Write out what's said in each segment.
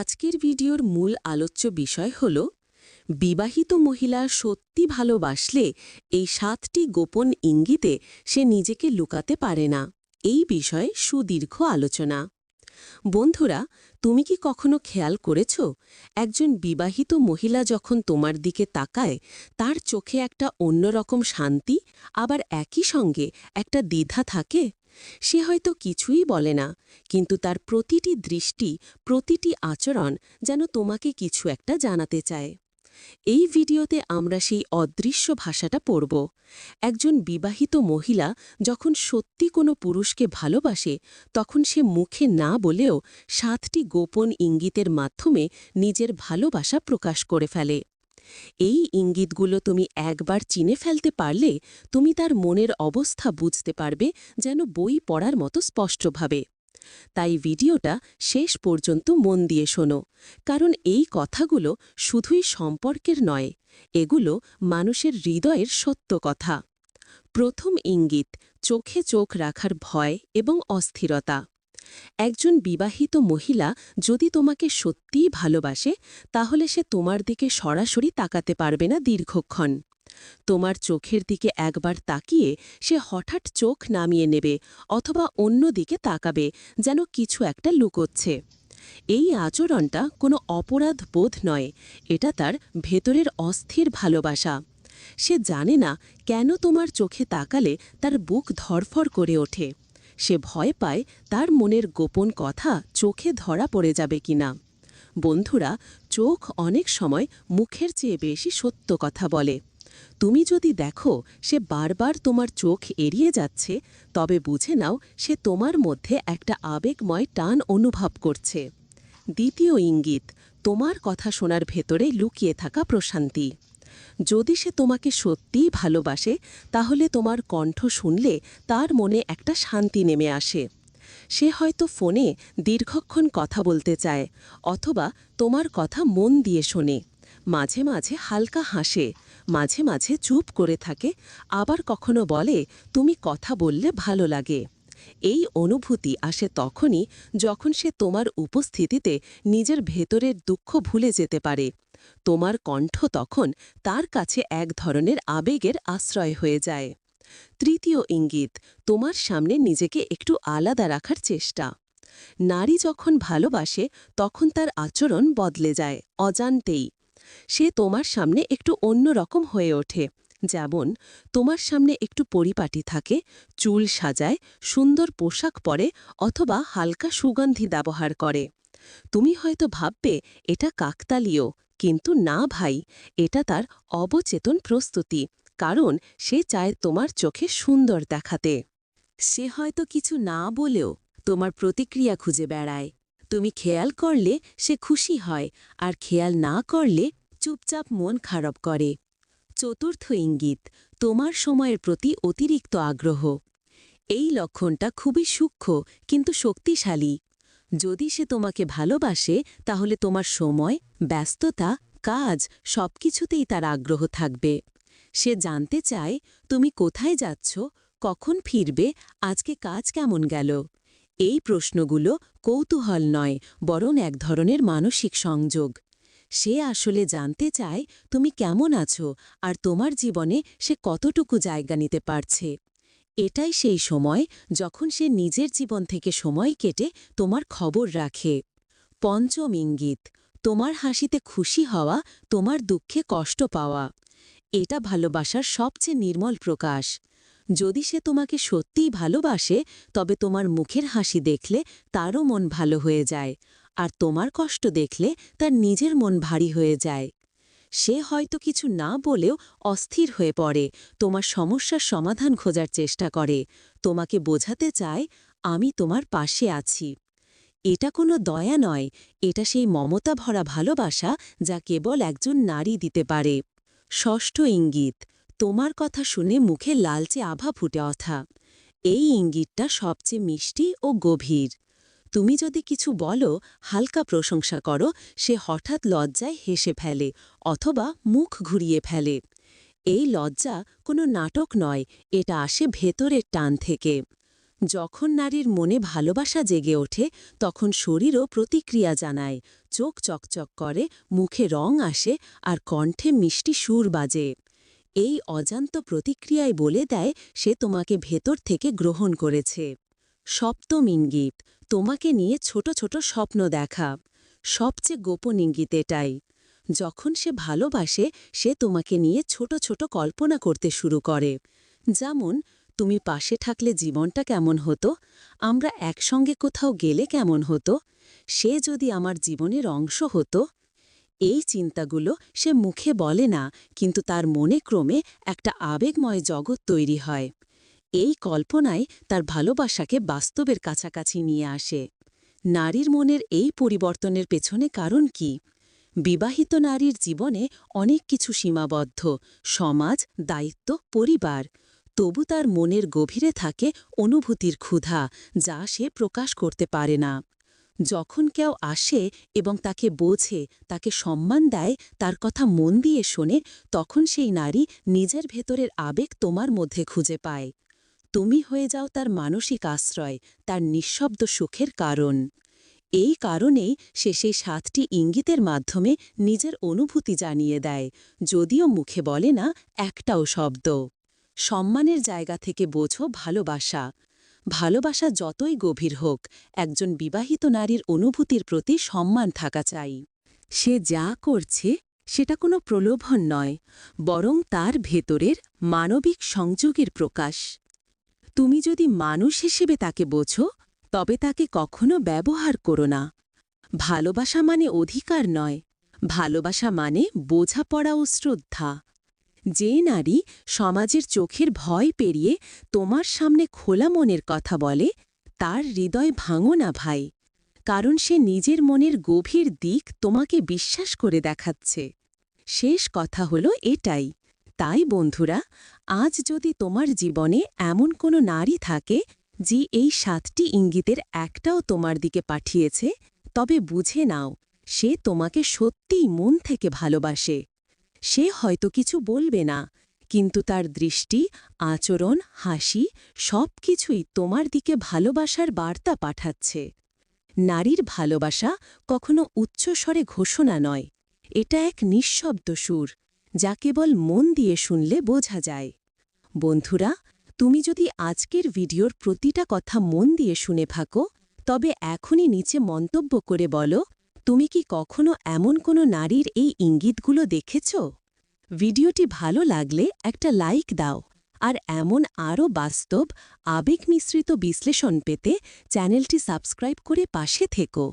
আজকের ভিডিওর মূল আলোচ্য বিষয় হল, বিবাহিত মহিলা সত্যি ভালোবাসলে এই সাতটি গোপন ইঙ্গিতে সে নিজেকে লুকাতে পারে না। এই বিষয়ে সুদীর্ঘ আলোচনা। বন্ধুরা, তুমি কি কখনো খেয়াল করেছ, একজন বিবাহিত মহিলা যখন তোমার দিকে তাকায়, তার চোখে একটা অন্যরকম শান্তি, আবার একই সঙ্গে একটা দ্বিধা থাকে? সে হয়তো কিছুই বলে না, কিন্তু তার প্রতিটি দৃষ্টি, প্রতিটি আচরণ যেন তোমাকে কিছু একটা জানাতে চায়। এই ভিডিওতে আমরা সেই অদৃশ্য ভাষাটা পড়ব। একজন বিবাহিত মহিলা যখন সত্যি কোনো পুরুষকে ভালোবাসে, তখন সে মুখে না বলেও সাতটি গোপন ইঙ্গিতের মাধ্যমে নিজের ভালোবাসা প্রকাশ করে ফেলে। এই ইঙ্গিতগুলো তুমি একবার চিনে ফেলতে পারলে তুমি তার মনের অবস্থা বুঝতে পারবে যেন বই পড়ার মতো স্পষ্টভাবে। তাই ভিডিওটা শেষ পর্যন্ত মন দিয়ে শোনো, কারণ এই কথাগুলো শুধুই সম্পর্কের নয়, এগুলো মানুষের হৃদয়ের সত্য কথা। প্রথম ইঙ্গিত, চোখে চোখ রাখার ভয় এবং অস্থিরতা। একজন বিবাহিত মহিলা যদি তোমাকে সত্যিই ভালোবাসে, তাহলে সে তোমার দিকে সরাসরি তাকাতে পারবে না দীর্ঘক্ষণ। তোমার চোখের দিকে একবার তাকিয়ে সে হঠাৎ চোখ নামিয়ে নেবে অথবা অন্য দিকে তাকাবে যেন কিছু একটা লুকোচ্ছে। এই আচরণটা কোনো অপরাধ বোধ নয়, এটা তার ভেতরের অস্থির ভালোবাসা। সে জানে না কেন তোমার চোখে তাকালে তার বুক ধরফর করে ওঠে। সে ভয় পায় তার মনের গোপন কথা চোখে ধরা পড়ে যাবে কিনা। বন্ধুরা, চোখ অনেক সময় মুখের চেয়ে বেশি সত্য কথা বলে। তুমি যদি দেখো সে বারবার তোমার চোখ এড়িয়ে যাচ্ছে, তবে বুঝে নাও সে তোমার মধ্যে একটা আবেগময় টান অনুভব করছে। দ্বিতীয় ইঙ্গিত, তোমার কথা শোনার ভেতরে লুকিয়ে থাকা প্রশান্তি। যদি সে তোমাকে সত্যিই ভালোবাসে, তাহলে তোমার কণ্ঠ শুনলে তার মনে একটা শান্তি নেমে আসে। সে হয়তো ফোনে দীর্ঘক্ষণ কথা বলতে চায়, অথবা তোমার কথা মন দিয়ে শোনে। মাঝে মাঝে হালকা হাসে, মাঝে মাঝে চুপ করে থাকে, আবার কখনো বলে, তুমি কথা বললে ভালো লাগে। এই অনুভূতি আসে তখনই যখন সে তোমার উপস্থিতিতে নিজের ভেতরের দুঃখ ভুলে যেতে পারে। তোমার কণ্ঠ তখন তার কাছে এক ধরনের আবেগের আশ্রয় হয়ে যায়। তৃতীয় ইঙ্গিত, তোমার সামনে নিজেকে একটু আলাদা রাখার চেষ্টা। নারী যখন ভালোবাসে, তখন তার আচরণ বদলে যায়, অজান্তেই। সে তোমার সামনে একটু অন্য রকম হয়ে ওঠে, যেমন তোমার সামনে একটু পরিপাটি থাকে, চুল সাজায়, সুন্দর পোশাক পরে অথবা হালকা সুগন্ধি ব্যবহার করে। তুমি হয়তো ভাববে, এটা কাকতালীয় কিন্তু না ভাই, এটা তার অবচেতন প্রস্তুতি, কারণ সে চায় তোমার চোখে সুন্দর দেখাতে। সে হয়তো কিছু না বলেও তোমার প্রতিক্রিয়া খুঁজে বেড়ায়। তুমি খেয়াল করলে সে খুশি হয়, আর খেয়াল না করলে চুপচাপ মন খারাপ করে। চতুর্থ ইঙ্গিত, তোমার সময়ের প্রতি অতিরিক্ত আগ্রহ। এই লক্ষণটা খুবই সূক্ষ্ম, কিন্তু শক্তিশালী। যদি সে তোমাকে ভালোবাসে, তাহলে তোমার সময়, ব্যস্ততা, কাজ সবকিছুতেই তার আগ্রহ থাকবে। সে জানতে চায়, তুমি কোথায় যাচ্ছ, কখন ফিরবে, আজকে কাজ কেমন গেল? এই প্রশ্নগুলো কৌতূহল নয়, বরং এক ধরনের মানসিক সংযোগ। সে আসলে জানতে চায়, তুমি কেমন আছো, আর তোমার জীবনে সে কতটুকু জায়গা নিতে পারছে। এটাই সেই সময় যখন সে নিজের জীবন থেকে সময় কেটে তোমার খবর রাখে। পঞ্চম ইঙ্গিত, তোমার হাসিতে খুশি হওয়া, তোমার দুঃখে কষ্ট পাওয়া। এটা ভালোবাসার সবচেয়ে নির্মল প্রকাশ। যদি সে তোমাকে সত্যিই ভালোবাসে, তবে তোমার মুখের হাসি দেখলে তারও মন ভালো হয়ে যায়, আর তোমার কষ্ট দেখলে তার নিজের মন ভারী হয়ে যায়। সে হয়তো কিছু না বলেও অস্থির হয়ে পড়ে, তোমার সমস্যার সমাধান খোঁজার চেষ্টা করে। তোমাকে বোঝাতে চায়, আমি তোমার পাশে আছি। এটা কোনো দয়া নয়, এটা সেই মমতা ভরা ভালোবাসা যা কেবল একজন নারী দিতে পারে। ষষ্ঠ ইঙ্গিত, তোমার কথা শুনে মুখে লালচে আভা ফুটে অথা এই ইঙ্গিতটা সবচেয়ে মিষ্টি ও গভীর। তুমি যদি কিছু বলো, হালকা প্রশংসা করো, সে হঠাৎ লজ্জায় হেসে ফেলে অথবা মুখ ঘুরিয়ে ফেলে। এই লজ্জা কোনো নাটক নয়, এটা আসে ভেতরের টান থেকে। যখন নারীর মনে ভালোবাসা জেগে ওঠে, তখন শরীরও প্রতিক্রিয়া জানায়। চোখ চকচক করে, মুখে রং আসে আর কণ্ঠে মিষ্টি সুর বাজে। এই অজান্ত প্রতিক্রিয়ায় বলে দেয়, সে তোমাকে ভেতর থেকে গ্রহণ করেছে। সপ্তম ইঙ্গিত, তোমাকে নিয়ে ছোট ছোট স্বপ্ন দেখা। সবচেয়ে গোপন ইঙ্গিত এটাই। যখন সে ভালোবাসে, সে তোমাকে নিয়ে ছোট ছোট কল্পনা করতে শুরু করে। যেমন, তুমি পাশে থাকলে জীবনটা কেমন হতো? আমরা একসঙ্গে কোথাও গেলে কেমন হতো? সে যদি আমার জীবনের অংশ হতো? এই চিন্তাগুলো সে মুখে বলে না, কিন্তু তার মনে ক্রমে একটা আবেগময় জগৎ তৈরি হয়। এই কল্পনায় তার ভালোবাসাকে বাস্তবের কাছাকাছি নিয়ে আসে। নারীর মনের এই পরিবর্তনের পেছনে কারণ কি? বিবাহিত নারীর জীবনে অনেক কিছু সীমাবদ্ধ, সমাজ, দায়িত্ব, পরিবার। তবু তার মনের গভীরে থাকে অনুভূতির ক্ষুধা, যা সে প্রকাশ করতে পারে না। যখন কেউ আসে এবং তাকে বোঝে, তাকে সম্মান দেয়, তার কথা মন দিয়ে শোনে, তখন সেই নারী নিজের ভেতরের আবেগ তোমার মধ্যে খুঁজে পায়। তুমি হয়ে যাও তার মানসিক আশ্রয়, তার নিঃশব্দ সুখের কারণ। এই কারণেই সে সেই সাতটি ইঙ্গিতের মাধ্যমে নিজের অনুভূতি জানিয়ে দেয়, যদিও মুখে বলে না একটাও শব্দ। সম্মানের জায়গা থেকে বোঝো ভালোবাসা। ভালোবাসা যতই গভীর হোক, একজন বিবাহিত নারীর অনুভূতির প্রতি সম্মান থাকা চাই। সে যা করছে, সেটা কোনো প্রলোভন নয়, বরং তার ভেতরের মানবিক সংযোগের প্রকাশ। তুমি যদি মানুষ হিসেবে তাকে বোঝো, তবে তাকে কখনো ব্যবহার করো না। ভালোবাসা মানে অধিকার নয়, ভালোবাসা মানে বোঝাপড়া ও শ্রদ্ধা। যে নারী সমাজের চোখের ভয় পেরিয়ে তোমার সামনে খোলা মনের কথা বলে, তার হৃদয় ভাঙো না ভাই, কারণ সে নিজের মনের গভীর দিক তোমাকে বিশ্বাস করে দেখাচ্ছে। শেষ কথা হলো এটাই। তাই বন্ধুরা, আজ যদি তোমার জীবনে এমন কোনো নারী থাকে যে এই সাতটি ইঙ্গিতের একটাও তোমার দিকে পাঠিয়েছে, তবে বুঝে নাও, সে তোমাকে সত্যিই মন থেকে ভালোবাসে। সে হয়তো কিছু বলবে না, কিন্তু তার দৃষ্টি, আচরণ, হাসি সব কিছুই তোমার দিকে ভালোবাসার বার্তা পাঠাচ্ছে। নারীর ভালোবাসা কখনো উচ্চস্বরে ঘোষণা নয়, এটা এক নিঃশব্দ সুর। যা কেবল মন দিয়ে শুনলে বোঝা যায়। বন্ধুরা, তুমি যদি আজকের ভিডিওর প্রতিটা কথা মন দিয়ে শুনে থাকো, তবে এখনই নিচে মন্তব্য করে বলো, তুমি কি কখনো এমন কোনো নারীর এই ইঙ্গিতগুলো দেখেছ? ভিডিওটি ভালো লাগলে একটা লাইক দাও, আর এমন আরও বাস্তব আবেগ মিশ্রিত বিশ্লেষণ পেতে চ্যানেলটি সাবস্ক্রাইব করে পাশে থেকো।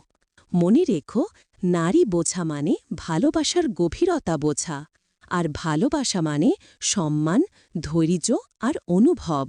মনে রেখো, নারী বোঝা মানে ভালোবাসার গভীরতা বোঝা। আর ভালোবাসা মানে সম্মান ধৈর্য আর অনুভব।